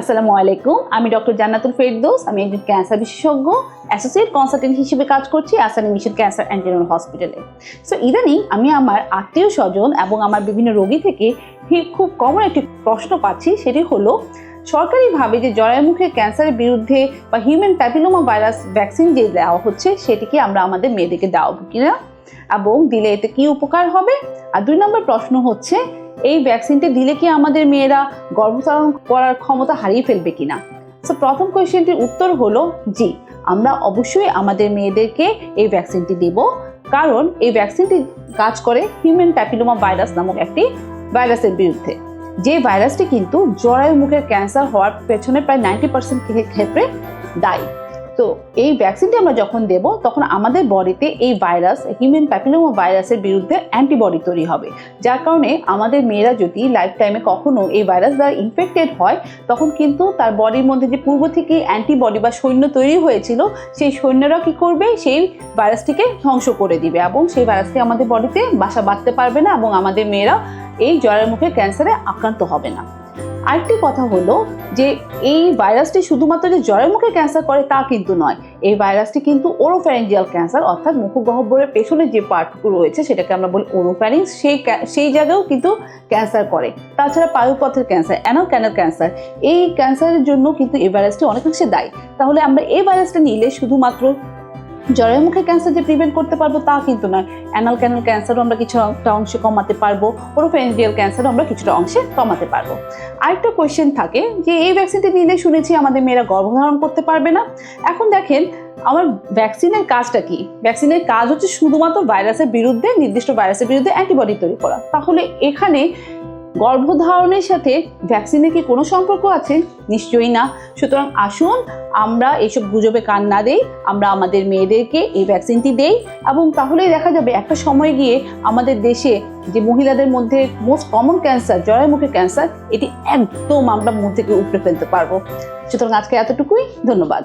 আসসালামু আলাইকুম। আমি ডক্টর জান্নাতুল ফেরদৌস, আমি একজন ক্যান্সার বিশেষজ্ঞ, অ্যাসোসিয়েট কনসালটেন্ট হিসেবে কাজ করছি আসানি মিশন ক্যান্সার অ্যান্ড জেনারেল হসপিটালে। সো ইদানিং আমি আমার আত্মীয় স্বজন এবং আমার বিভিন্ন রোগী থেকে খুব কমন একটি প্রশ্ন পাচ্ছি, সেটি হলো, সরকারিভাবে যে জরায়ুমুখের ক্যান্সারের বিরুদ্ধে বা হিউম্যান প্যাপিলোমা ভাইরাস ভ্যাকসিন যে দেওয়া হচ্ছে, সেটিকে আমরা আমাদের মেয়েদেরকে দেওয়া কিনা এবং দিলে এতে কি উপকার হবে? আর দুই নম্বর প্রশ্ন হচ্ছে এই ভ্যাকসিনটি দিলে কি আমাদের মেয়েরা গর্ভধারণ করার ক্ষমতা হারিয়ে ফেলবে কিনা? সো প্রথম কোয়েশ্চেনটির উত্তর হলো জি। আমরা অবশ্যই আমাদের মেয়েদেরকে এই ভ্যাকসিনটি দেব। কারণ এই ভ্যাকসিনটি কাজ করে হিউম্যান প্যাপিলোমা ভাইরাস নামক একটি ভাইরাসের বিরুদ্ধে। যে ভাইরাসটি কিন্তু জরায়ু মুখের ক্যান্সার হওয়ার পেছনে প্রায় নাইনটি পার্সেন্ট ক্ষেত্রে দায়ী। তো এই ভ্যাকসিনটি আমরা যখন দেব, তখন আমাদের বডিতে এই ভাইরাস হিউম্যান প্যাপিলোমা ভাইরাসের বিরুদ্ধে অ্যান্টিবডি তৈরি হবে। যার কারণে আমাদের মেয়েরা যদি লাইফ টাইমে কখনো এই ভাইরাস দ্বারা ইনফেক্টেড হয়, তখন কিন্তু তার বডির মধ্যে যে পূর্ব থেকে অ্যান্টিবডি বা সৈন্য তৈরি হয়েছিল, সেই সৈন্যরা কি করবে? সেই ভাইরাসটিকে ধ্বংস করে দিবে এবং সেই ভাইরাসটি আমাদের বডিতে বাসা বাঁধতে পারবে না এবং আমাদের মেয়েরা এই জ্বরের মুখে ক্যান্সারে আক্রান্ত হবে না। আরেকটি কথা হলো যে এই ভাইরাসটি শুধুমাত্র যে জ্বরের মুখে ক্যান্সার করে তা কিন্তু নয়, এই ভাইরাসটি কিন্তু ওরোফ্যারেঞ্জিয়াল ক্যান্সার অর্থাৎ মুখগহ্বরের পেছনে যে পার্টটুকু রয়েছে সেটাকে আমরা বলি ওরোফ্যারিংস সেই সেই জায়গাও কিন্তু ক্যান্সার করে। তাছাড়া পায়ুপথের ক্যান্সার অ্যানাল ক্যানাল ক্যান্সার এই ক্যান্সারের জন্য কিন্তু এই ভাইরাসটি অনেকাংশে দায়ী। তাহলে আমরা এই ভাইরাসটা নিলে শুধুমাত্র জ্বরের মুখে ক্যান্সার যে প্রিভেন্ট করতে পারব তা কিন্তু নয়। অ্যানাল ক্যানাল ক্যান্সারও আমরা কিছু একটা অংশে কমাতে পারব ওরোফেন্ডিয়াল ক্যান্সারও আমরা কিছুটা অংশে কমাতে পারব। আরেকটা কোয়েশ্চেন থাকে যে, এই ভ্যাকসিনটি নিলে শুনেছি আমাদের মেয়েরা গর্ভধারণ করতে পারবে না। এখন দেখেন, আমার ভ্যাকসিনের কাজটা কি? ভ্যাকসিনের কাজ হচ্ছে শুধুমাত্র ভাইরাসের বিরুদ্ধে, নির্দিষ্ট ভাইরাসের বিরুদ্ধে অ্যান্টিবডি তৈরি করা। তাহলে এখানে গর্ভধারণের সাথে ভ্যাকসিনের কি কোনো সম্পর্ক আছে? নিশ্চয়ই না। সুতরাং আসুন, আমরা এইসব গুজবে কান না দেই, আমরা আমাদের মেয়েদেরকে এই ভ্যাকসিনটি দেই এবং তাহলেই দেখা যাবে একটা সময় গিয়ে আমাদের দেশে যে মহিলাদের মধ্যে মোস্ট কমন ক্যান্সার জরায়ুমুখী ক্যান্সার এটি একদম আমরা মুখ থেকে উপড়ে ফেলতে পারব। সুতরাং আজকে এতটুকুই। ধন্যবাদ।